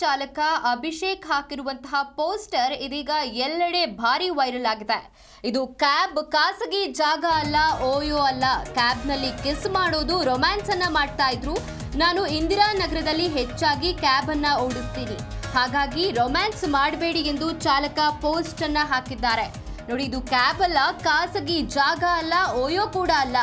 ಚಾಲಕ ಅಭಿಷೇಕ್ ಹಾಕಿರುವಂತಹ ಪೋಸ್ಟರ್ ಇದೀಗ ಎಲ್ಲೆಡೆ ಭಾರಿ ವೈರಲ್ ಆಗಿದೆ. ಇದು ಕ್ಯಾಬ್ ಖಾಸಗಿ ಜಾಗ ಅಲ್ಲ, ಓಯೋ ಅಲ್ಲ. ಕ್ಯಾಬ್ನಲ್ಲಿ ಕಿಸ್ ಮಾಡೋದು ರೊಮ್ಯಾನ್ಸ್ ಅನ್ನ ಮಾಡ್ತಾ ಇದ್ರು. ನಾನು ಇಂದಿರಾ ನಗರದಲ್ಲಿ ಹೆಚ್ಚಾಗಿ ಕ್ಯಾಬ್ ಅನ್ನ ಓಡಿಸ್ತೀನಿ. ಹಾಗಾಗಿ ರೊಮ್ಯಾನ್ಸ್ ಮಾಡಬೇಡಿ ಎಂದು ಚಾಲಕ ಪೋಸ್ಟ್ ಅನ್ನ ಹಾಕಿದ್ದಾರೆ. ನೋಡಿ, ಇದು ಕ್ಯಾಬ್ ಅಲ್ಲ, ಖಾಸಗಿ ಜಾಗ ಅಲ್ಲ, ಓಯೋ ಕೂಡ ಅಲ್ಲ.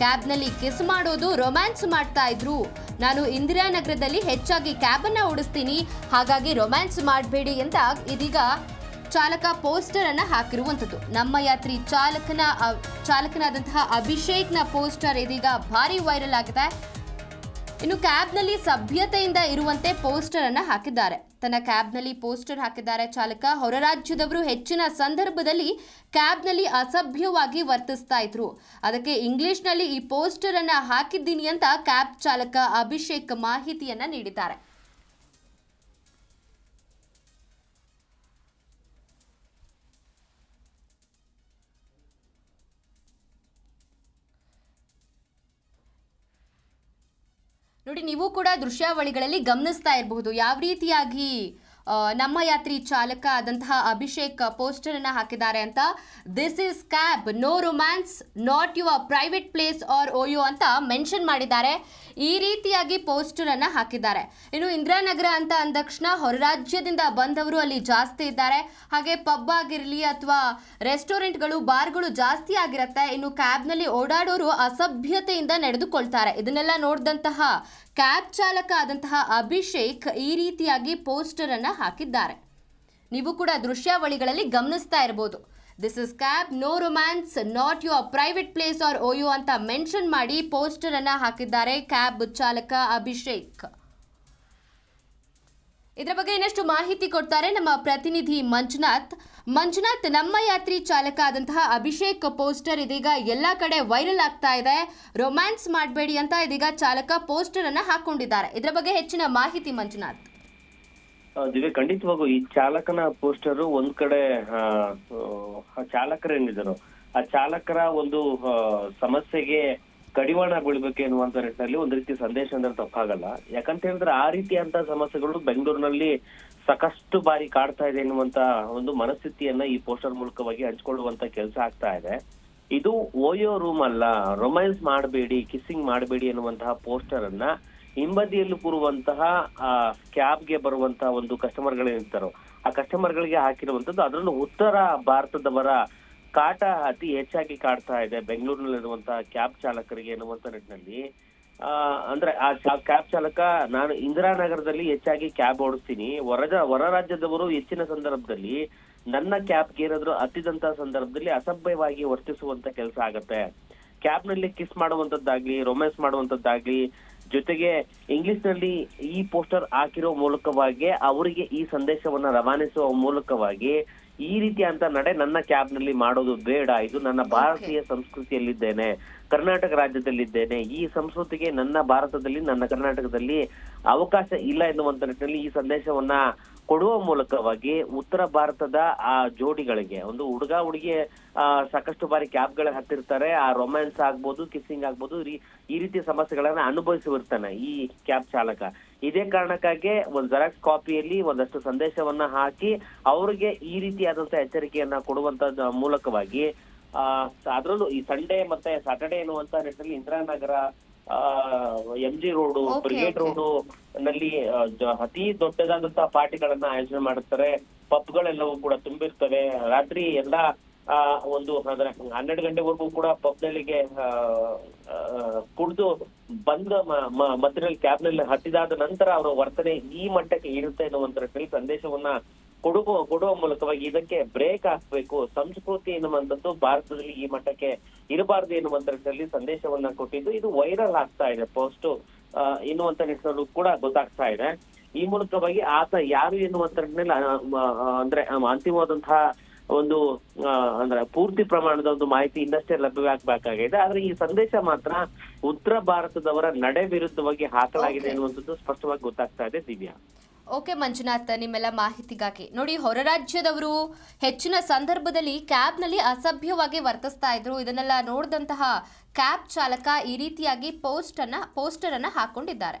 ಕ್ಯಾಬ್ನಲ್ಲಿ ಕಿಸ್ ಮಾಡೋದು ರೊಮ್ಯಾನ್ಸ್ ಮಾಡ್ತಾ ಇದ್ರು. ನಾನು ಇಂದಿರಾನಗರದಲ್ಲಿ ಹೆಚ್ಚಾಗಿ ಕ್ಯಾಬನ್ನ ಓಡಿಸ್ತೀನಿ. ಹಾಗಾಗಿ ರೊಮ್ಯಾನ್ಸ್ ಮಾಡಬೇಡಿ ಅಂತ ಇದೀಗ ಚಾಲಕ ಪೋಸ್ಟರ್ ಅನ್ನ ಹಾಕಿರುವಂಥದ್ದು ನಮ್ಮ ಯಾತ್ರಿ ಚಾಲಕನ ಚಾಲಕನಾದಂತಹ ಅಭಿಷೇಕ್ನ ಪೋಸ್ಟರ್ ಇದೀಗ ಭಾರಿ ವೈರಲ್ ಆಗಿದೆ. ಇನ್ನು ಕ್ಯಾಬ್ನಲ್ಲಿ ಸಭ್ಯತೆಯಿಂದ ಇರುವಂತೆ ಪೋಸ್ಟರ್ ಅನ್ನ ಹಾಕಿದ್ದಾರೆ. ತನ್ನ ಕ್ಯಾಬ್ನಲ್ಲಿ ಪೋಸ್ಟರ್ ಹಾಕಿದ್ದಾರೆ ಚಾಲಕ. ಹೊರ ರಾಜ್ಯದವರು ಹೆಚ್ಚಿನ ಸಂದರ್ಭದಲ್ಲಿ ಕ್ಯಾಬ್ನಲ್ಲಿ ಅಸಭ್ಯವಾಗಿ ವರ್ತಿಸ್ತಾ ಇದ್ರು. ಅದಕ್ಕೆ ಇಂಗ್ಲಿಷ್ನಲ್ಲಿ ಈ ಪೋಸ್ಟರ್ ಅನ್ನ ಹಾಕಿದ್ದೀನಿ ಅಂತ ಕ್ಯಾಬ್ ಚಾಲಕ ಅಭಿಷೇಕ್ ಮಾಹಿತಿಯನ್ನ ನೀಡಿದ್ದಾರೆ. ನೋಡಿ ನೀವು ಕೂಡ ದೃಶ್ಯಾವಳಿಗಳಲ್ಲಿ ಗಮನಿಸ್ತಾ ಇರಬಹುದು. ಯಾವ ರೀತಿಯಾಗಿ ನಮ್ಮ ಯಾತ್ರಿ ಚಾಲಕ ಆದಂತಹ ಅಭಿಷೇಕ್ ಪೋಸ್ಟರ್ ಅನ್ನ ಹಾಕಿದ್ದಾರೆ ಅಂತ this is cab no romance not your private place or OYO ಅಂತ ಮೆನ್ಷನ್ ಮಾಡಿದ್ದಾರೆ. ಈ ರೀತಿಯಾಗಿ ಪೋಸ್ಟರ್ ಅನ್ನ ಹಾಕಿದ್ದಾರೆ. ಇನ್ನು ಇಂದಿರಾನಗರ ಅಂತ ಅಂದ ತಕ್ಷಣ ಹೊರ ರಾಜ್ಯದಿಂದ ಬಂದವರು ಅಲ್ಲಿ ಜಾಸ್ತಿ ಇದ್ದಾರೆ. ಹಾಗೆ ಪಬ್ ಆಗಿರಲಿ ಅಥವಾ ರೆಸ್ಟೋರೆಂಟ್ಗಳು ಬಾರ್ಗಳು ಜಾಸ್ತಿ ಆಗಿರುತ್ತೆ. ಇನ್ನು ಕ್ಯಾಬ್ನಲ್ಲಿ ಓಡಾಡೋರು ಅಸಭ್ಯತೆಯಿಂದ ನಡೆದುಕೊಳ್ತಾರೆ. ಇದನ್ನೆಲ್ಲ ನೋಡಿದಂತಹ ಕ್ಯಾಬ್ ಚಾಲಕ ಆದಂತಹ ಅಭಿಷೇಕ್ ಈ ರೀತಿಯಾಗಿ ಪೋಸ್ಟರ್ ಅನ್ನ ಹಾಕಿದ್ದಾರೆ. ನೀವು ಕೂಡ ದೃಶ್ಯಾವಳಿಗಳಲ್ಲಿ ಗಮನಿಸ್ತಾ ಇರಬಹುದು this is cab no romance not your private place or OYO ಅಂತ ಮೆನ್ಷನ್ ಮಾಡಿ ಪೋಸ್ಟರ್ ಅನ್ನ ಹಾಕಿದ್ದಾರೆ ಕ್ಯಾಬ್ ಚಾಲಕ ಅಭಿಷೇಕ್. ಇದರ ಬಗ್ಗೆ ಇನ್ನಷ್ಟು ಮಾಹಿತಿ ಕೊಡ್ತಾರೆ ನಮ್ಮ ಪ್ರತಿನಿಧಿ ಮಂಜುನಾಥ್. ಮಂಜುನಾಥ್ ನಮ್ಮ ಯಾತ್ರಿ ಚಾಲಕ ಆದಂತಹ ಅಭಿಷೇಕ್ ಪೋಸ್ಟರ್ ಇದೀಗ ಎಲ್ಲ ಕಡೆ ವೈರಲ್ ಆಗ್ತಾ ಇದೆ. ರೊಮ್ಯಾನ್ಸ್ ಮಾಡಬೇಡಿ ಅಂತ ಇದೀಗ ಚಾಲಕ ಪೋಸ್ಟರ್ ಅನ್ನ ಹಾಕೊಂಡಿದ್ದಾರೆ. ಇದರ ಬಗ್ಗೆ ಹೆಚ್ಚಿನ ಮಾಹಿತಿ ಮಂಜುನಾಥ್. ದಿವ್ಯ, ಖಂಡಿತವಾಗೂ ಈ ಚಾಲಕನ ಪೋಸ್ಟರ್ ಒಂದ್ ಕಡೆ, ಆ ಚಾಲಕರೇನಿದ್ರು. ಆ ಚಾಲಕರ ಒಂದು ಸಮಸ್ಯೆಗೆ ಕಡಿವಾಣ ಬೀಳ್ಬೇಕು ಎನ್ನುವಂತ ನಿಟ್ಟಿನಲ್ಲಿ ಒಂದ್ ರೀತಿ ಸಂದೇಶ ಅಂದ್ರೆ ತಪ್ಪಾಗಲ್ಲ. ಯಾಕಂತ ಹೇಳಿದ್ರೆ ಆ ರೀತಿಯಂತ ಸಮಸ್ಯೆಗಳು ಬೆಂಗಳೂರಿನಲ್ಲಿ ಸಾಕಷ್ಟು ಬಾರಿ ಕಾಡ್ತಾ ಇದೆ ಎನ್ನುವಂತ ಒಂದು ಮನಸ್ಥಿತಿಯನ್ನ ಈ ಪೋಸ್ಟರ್ ಮೂಲಕವಾಗಿ ಹಂಚ್ಕೊಳ್ಳುವಂತ ಕೆಲಸ ಆಗ್ತಾ ಇದೆ. ಇದು ಓಯೋ ರೂಮ್ ಅಲ್ಲ, ರೊಮ್ಯಾನ್ಸ್ ಮಾಡಬೇಡಿ, ಕಿಸ್ಸಿಂಗ್ ಮಾಡಬೇಡಿ ಎನ್ನುವಂತಹ ಪೋಸ್ಟರ್ ಅನ್ನ ಹಿಂಬದಿಯಲ್ಲಿ ಕೂರುವಂತಹ ಕ್ಯಾಬ್ಗೆ ಬರುವಂತಹ ಒಂದು ಕಸ್ಟಮರ್ ಗಳಿರ್ತಾರೋ ಆ ಕಸ್ಟಮರ್ ಗಳಿಗೆ ಹಾಕಿರುವಂತದ್ದು ಅದರಲ್ಲೂ ಉತ್ತರ ಭಾರತದವರ ಕಾಟ ಅತಿ ಹೆಚ್ಚಾಗಿ ಕಾಡ್ತಾ ಇದೆ ಬೆಂಗಳೂರಿನಲ್ಲಿರುವಂತಹ ಕ್ಯಾಬ್ ಚಾಲಕರಿಗೆ ಎನ್ನುವಂತ ನಿಟ್ಟಿನಲ್ಲಿ. ಅಂದ್ರೆ ಆ ಕ್ಯಾಬ್ ಚಾಲಕ, ನಾನು ಇಂದಿರಾನಗರದಲ್ಲಿ ಹೆಚ್ಚಾಗಿ ಕ್ಯಾಬ್ ಓಡಿಸ್ತೀನಿ. ಹೊರಜ ಹೊರ ರಾಜ್ಯದವರು ಹೆಚ್ಚಿನ ಸಂದರ್ಭದಲ್ಲಿ ನನ್ನ ಕ್ಯಾಬ್ಗೆ ಏನಾದ್ರು ಹತ್ತಿದಂತ ಸಂದರ್ಭದಲ್ಲಿ ಅಸಭ್ಯವಾಗಿ ವರ್ತಿಸುವಂತ ಕೆಲಸ ಆಗತ್ತೆ. ಕ್ಯಾಬ್ನಲ್ಲಿ ಕಿಸ್ ಮಾಡುವಂತದ್ದಾಗ್ಲಿ, ರೊಮ್ಯಾನ್ಸ್ ಮಾಡುವಂತದ್ದಾಗ್ಲಿ, ಜೊತೆಗೆ ಇಂಗ್ಲಿಷ್ನಲ್ಲಿ ಈ ಪೋಸ್ಟರ್ ಹಾಕಿರೋ ಮೂಲಕವಾಗಿ, ಅವರಿಗೆ ಈ ಸಂದೇಶವನ್ನ ರವಾನಿಸುವ ಮೂಲಕವಾಗಿ ಈ ರೀತಿ ಅಂತ ನಡೆ ನನ್ನ ಕ್ಯಾಬ್ನಲ್ಲಿ ಮಾಡೋದು ಬೇಡ. ಇದು ನನ್ನ ಭಾರತೀಯ ಸಂಸ್ಕೃತಿಯಲ್ಲಿದ್ದೇನೆ. ಕರ್ನಾಟಕ ರಾಜ್ಯದಲ್ಲಿದ್ದೇನೆ. ಈ ಸಂಸ್ಕೃತಿಗೆ ನನ್ನ ಭಾರತದಲ್ಲಿ ನನ್ನ ಕರ್ನಾಟಕದಲ್ಲಿ ಅವಕಾಶ ಇಲ್ಲ ಎನ್ನುವಂತ ನಿಟ್ಟಿನಲ್ಲಿ ಈ ಸಂದೇಶವನ್ನ ಕೊಡುವ ಮೂಲಕವಾಗಿ ಉತ್ತರ ಭಾರತದ ಆ ಜೋಡಿಗಳಿಗೆ ಒಂದು ಹುಡುಗ ಹುಡುಗಿ ಆ ಸಾಕಷ್ಟು ಬಾರಿ ಕ್ಯಾಬ್ಗಳ ಹತ್ತಿರ್ತಾರೆ. ಆ ರೊಮ್ಯಾನ್ಸ್ ಆಗ್ಬೋದು ಕಿಸ್ಸಿಂಗ್ ಆಗ್ಬೋದು ಈ- ಈ ರೀತಿಯ ಸಮಸ್ಯೆಗಳನ್ನ ಅನುಭವಿಸಿರ್ತಾನೆ ಈ ಕ್ಯಾಬ್ ಚಾಲಕ. ಇದೇ ಕಾರಣಕ್ಕಾಗಿ ಒಂದ್ ಜೆರಾಕ್ಸ್ ಕಾಪಿಯಲ್ಲಿ ಒಂದಷ್ಟು ಸಂದೇಶವನ್ನ ಹಾಕಿ ಅವರಿಗೆ ಈ ರೀತಿಯಾದಂತಹ ಎಚ್ಚರಿಕೆಯನ್ನ ಕೊಡುವಂತ ಮೂಲಕವಾಗಿ ಆ ಅದರಲ್ಲೂ ಈ ಸಂಡೇ ಮತ್ತೆ ಸ್ಯಾಟರ್ಡೇ ಎನ್ನುವಂತ ನಿಟ್ಟಿನಲ್ಲಿ Indiranagar M G road brigade road ನಲ್ಲಿ ಅತಿ ದೊಡ್ಡದಾದಂತಹ ಪಾರ್ಟಿಗಳನ್ನ ಆಯೋಜನೆ ಮಾಡುತ್ತಾರೆ. ಪಬ್ಗಳೆಲ್ಲವೂ ಕೂಡ ತುಂಬಿರ್ತವೆ. ರಾತ್ರಿ ಎಲ್ಲಾ ಒಂದು, ಅದರ ಹನ್ನೆರಡು ಗಂಟೆವರೆಗೂ ಕೂಡ ಪಬ್ನಲ್ಲಿಗೆ ಕುಡಿದು ಬಂದ ಮ- ಕ್ಯಾಬ್ನಲ್ಲಿ ಹತ್ತಿದಾದ ನಂತರ ಅವರ ವರ್ತನೆ ಈ ಮಟ್ಟಕ್ಕೆ ಇರುತ್ತೆ ಅನ್ನುವಂಥಲ್ಲಿ ಸಂದೇಶವನ್ನ ಕೊಡುವ ಕೊಡುವ ಮೂಲಕವಾಗಿ ಇದಕ್ಕೆ ಬ್ರೇಕ್ ಹಾಕ್ಬೇಕು, ಸಂಸ್ಕೃತಿ ಎನ್ನುವಂಥದ್ದು ಭಾರತದಲ್ಲಿ ಈ ಮಟ್ಟಕ್ಕೆ ಇರಬಾರದು ಎನ್ನುವಂತ ನಿಟ್ಟಿನಲ್ಲಿ ಸಂದೇಶವನ್ನ ಕೊಟ್ಟಿದ್ದು, ಇದು ವೈರಲ್ ಆಗ್ತಾ ಇದೆ ಪೋಸ್ಟ್ ಎನ್ನುವಂತ ನಿಟ್ಟಿನಲ್ಲೂ ಕೂಡ ಗೊತ್ತಾಗ್ತಾ ಇದೆ. ಈ ಮೂಲಕವಾಗಿ ಆತ ಯಾರು ಎನ್ನುವಂತ ಅಂದ್ರೆ ಅಂತಿಮವಾದಂತಹ ಒಂದು ಅಂದ್ರೆ ಪೂರ್ತಿ ಪ್ರಮಾಣದ ಒಂದು ಮಾಹಿತಿ ಇನ್ನಷ್ಟೇ ಲಭ್ಯವಾಗಬೇಕಾಗಿದೆ ಆದ್ರೆ ಈ ಸಂದೇಶ ಮಾತ್ರ ಉತ್ತರ ಭಾರತದವರ ನಡೆ ವಿರುದ್ಧವಾಗಿ ಹಾಕಲಾಗಿದೆ ಅನ್ನುವಂಥದ್ದು ಎನ್ನುವಂಥದ್ದು ಸ್ಪಷ್ಟವಾಗಿ ಗೊತ್ತಾಗ್ತಾ ಇದೆ ದಿವ್ಯಾ. ಓಕೆ ಮಂಜುನಾಥ್ ನಿಮ್ಮೆಲ್ಲ ಮಾಹಿತಿಗಾಗಿ. ನೋಡಿ ಹೊರ ರಾಜ್ಯದವರು ಹೆಚ್ಚಿನ ಸಂದರ್ಭದಲ್ಲಿ ಕ್ಯಾಬ್ನಲ್ಲಿ ಅಸಭ್ಯವಾಗಿ ವರ್ತಿಸ್ತಾ ಇದ್ರು. ಇದನ್ನೆಲ್ಲ ನೋಡಿದಂತಹ ಕ್ಯಾಬ್ ಚಾಲಕ ಈ ರೀತಿಯಾಗಿ ಪೋಸ್ಟ್ ಅನ್ನ ಪೋಸ್ಟರ್ ಅನ್ನ ಹಾಕೊಂಡಿದ್ದಾರೆ.